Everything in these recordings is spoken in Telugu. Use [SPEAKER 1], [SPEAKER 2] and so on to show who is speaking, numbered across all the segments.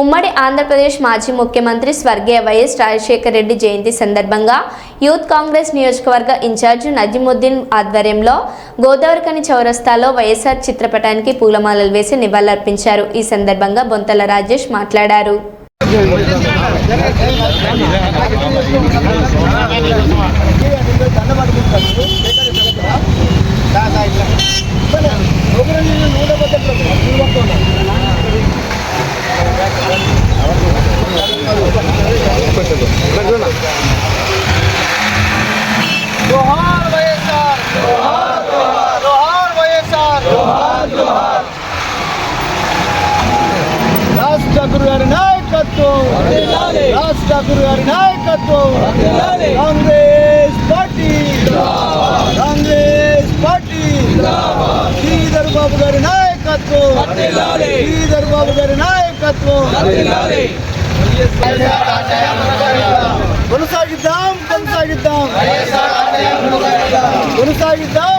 [SPEAKER 1] ఉమ్మడి ఆంధ్రప్రదేశ్ మాజీ ముఖ్యమంత్రి స్వర్గీయ వైఎస్ రాజశేఖర రెడ్డి జయంతి సందర్భంగా యూత్ కాంగ్రెస్ నియోజకవర్గ ఇన్ఛార్జ్ నజీముద్దీన్ ఆధ్వర్యంలో గోదావరికని చౌరస్తాలో వైఎస్ఆర్ చిత్రపటానికి పూలమాలలు వేసి నివాళులర్పించారు. ఈ సందర్భంగా బొంతల రాజేష్ మాట్లాడారు.
[SPEAKER 2] జోహార్ వైఎస్ఆర్ జోహార్ వైఎస్ఆర్ రాజ్ ఠాకూర్ గారి నాయకత్వం రాజ్ ఠాకూర్ గారి నాయకత్వం. కాంగ్రెస్ పార్టీ. కాంగ్రెస్ పార్టీ. శ్రీధర్ బాబు గారి నాయకత్వం. శ్రీధర్ బాబు గారి నాయకత్వం. కొనసాగిద్దాం కొనసాగిద్దాం. కొనసాగిద్దాం.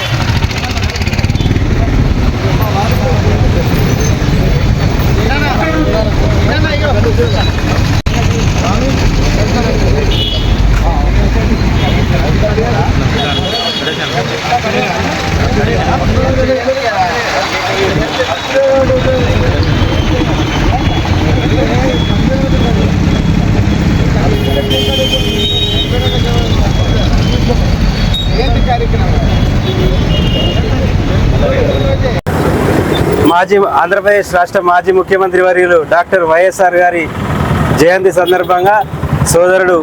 [SPEAKER 3] మాజీ ఆంధ్రప్రదేశ్ రాష్ట్ర మాజీ ముఖ్యమంత్రి వర్యులు డాక్టర్ వైఎస్ఆర్ గారి జయంతి సందర్భంగా సోదరుడు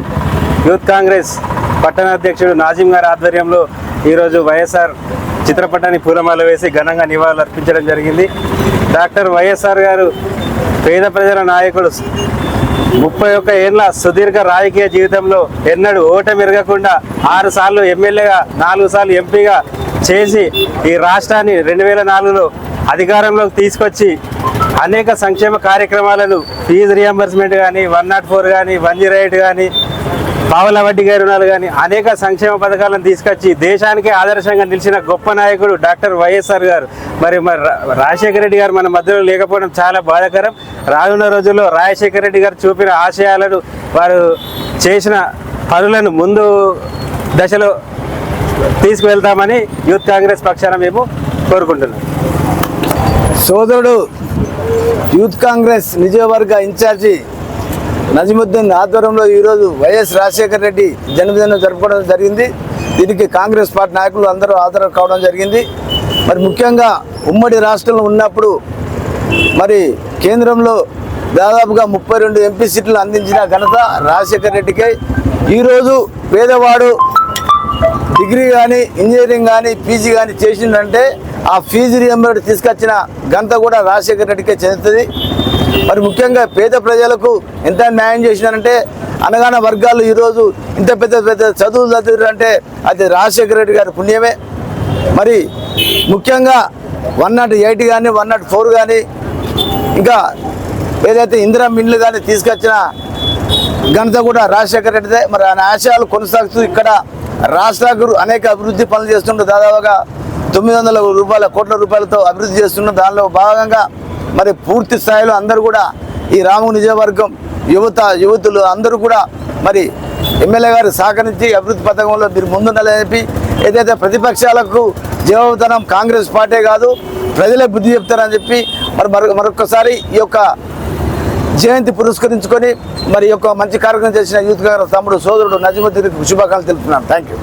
[SPEAKER 3] యూత్ కాంగ్రెస్ పట్టణ అధ్యక్షుడు నాజిం గారి ఆధ్వర్యంలో ఈరోజు వైఎస్ఆర్ చిత్రపటాన్ని పూలమాల వేసి ఘనంగా నివాళులు అర్పించడం జరిగింది. డాక్టర్ వైఎస్ఆర్ గారు పేద ప్రజల నాయకుడు ముప్పై ఒక్క ఏళ్ళ సుదీర్ఘ రాజకీయ జీవితంలో ఎన్నడూ ఓట ఎరగకుండా ఆరు సార్లు ఎమ్మెల్యేగా నాలుగు సార్లు ఎంపీగా చేసి ఈ రాష్ట్రాన్ని రెండు వేల నాలుగులో అధికారంలోకి తీసుకొచ్చి అనేక సంక్షేమ కార్యక్రమాలను ఫీజు రియంబర్స్మెంట్ కానీ వన్ నాట్ ఫోర్ కానీ వన్ జీరో ఎయిట్ కానీ పావుల వడ్డీ గారి రుణాలు కానీ అనేక సంక్షేమ పథకాలను తీసుకొచ్చి దేశానికి ఆదర్శంగా నిలిచిన గొప్ప నాయకుడు డాక్టర్ వైఎస్ఆర్ గారు. మరి మరి రాజశేఖర రెడ్డి గారు మన మధ్యలో లేకపోవడం చాలా బాధాకరం. రానున్న రోజుల్లో రాజశేఖర రెడ్డి గారు చూపిన ఆశయాలను వారు చేసిన పనులను ముందు దశలో తీసుకువెళ్తామని యూత్ కాంగ్రెస్ పక్షాన మేము కోరుకుంటున్నాం.
[SPEAKER 2] సోదరుడు యూత్ కాంగ్రెస్ నిజవర్గ ఇన్ఛార్జి నజీముద్దీన్ ఆధ్వర్యంలో ఈరోజు వైఎస్ రాజశేఖర రెడ్డి జన్మదినం జరుపుకోవడం జరిగింది. దీనికి కాంగ్రెస్ పార్టీ నాయకులు అందరూ ఆధారం కావడం జరిగింది. మరి ముఖ్యంగా ఉమ్మడి రాష్ట్రంలో ఉన్నప్పుడు మరి కేంద్రంలో దాదాపుగా ముప్పై రెండు ఎంపీ సీట్లు అందించిన ఘనత రాజశేఖర రెడ్డికే. ఈరోజు పేదవాడు డిగ్రీ కానీ ఇంజనీరింగ్ కానీ పీజీ కానీ చేసిందంటే ఆ ఫీజు రియంబర్డ్ తీసుకొచ్చిన ఘనత కూడా రాజశేఖర రెడ్డికే చెందుతుంది. మరి ముఖ్యంగా పేద ప్రజలకు ఎంత న్యాయం చేసినారంటే అనగాన వర్గాలు ఈరోజు ఇంత పెద్ద పెద్ద చదువులు చదివారంటే అది రాజశేఖర రెడ్డి గారి పుణ్యమే. మరి ముఖ్యంగా వన్ నాట్ ఎయిట్ కానీ వన్ నాట్ ఫోర్ కానీ ఇంకా ఏదైతే ఇందిరా మిన్లు కానీ తీసుకొచ్చిన ఘనత కూడా రాజశేఖర రెడ్డిదే. మరి ఆయన ఆశయాలు కొనసాగుతూ ఇక్కడ రాష్ట్రాలకు అనేక అభివృద్ధి పనులు చేస్తుంటూ దాదాపుగా తొమ్మిది వందల రూపాయల కోట్ల రూపాయలతో అభివృద్ధి చేస్తున్న దానిలో భాగంగా మరి పూర్తి స్థాయిలో అందరూ కూడా ఈ రాము నిజవర్గం యువత యువతులు అందరూ కూడా మరి ఎమ్మెల్యే గారు సహకరించి అభివృద్ధి పథకంలో మీరు ముందుండాలని చెప్పి ఏదైతే ప్రతిపక్షాలకు జీవతనం కాంగ్రెస్ పార్టీ కాదు ప్రజలే బుద్ధి చెప్తారని చెప్పి మరి మరొక మరొకసారి ఈ యొక్క జయంతి పురస్కరించుకొని మరి యొక్క మంచి కార్యక్రమం చేసిన యూత్ కాంగ్రెస్ తమ్ముడు సోదరుడు నజీముద్దీన్కి శుభాకాంక్షలు తెలుపుతున్నాను. Thank you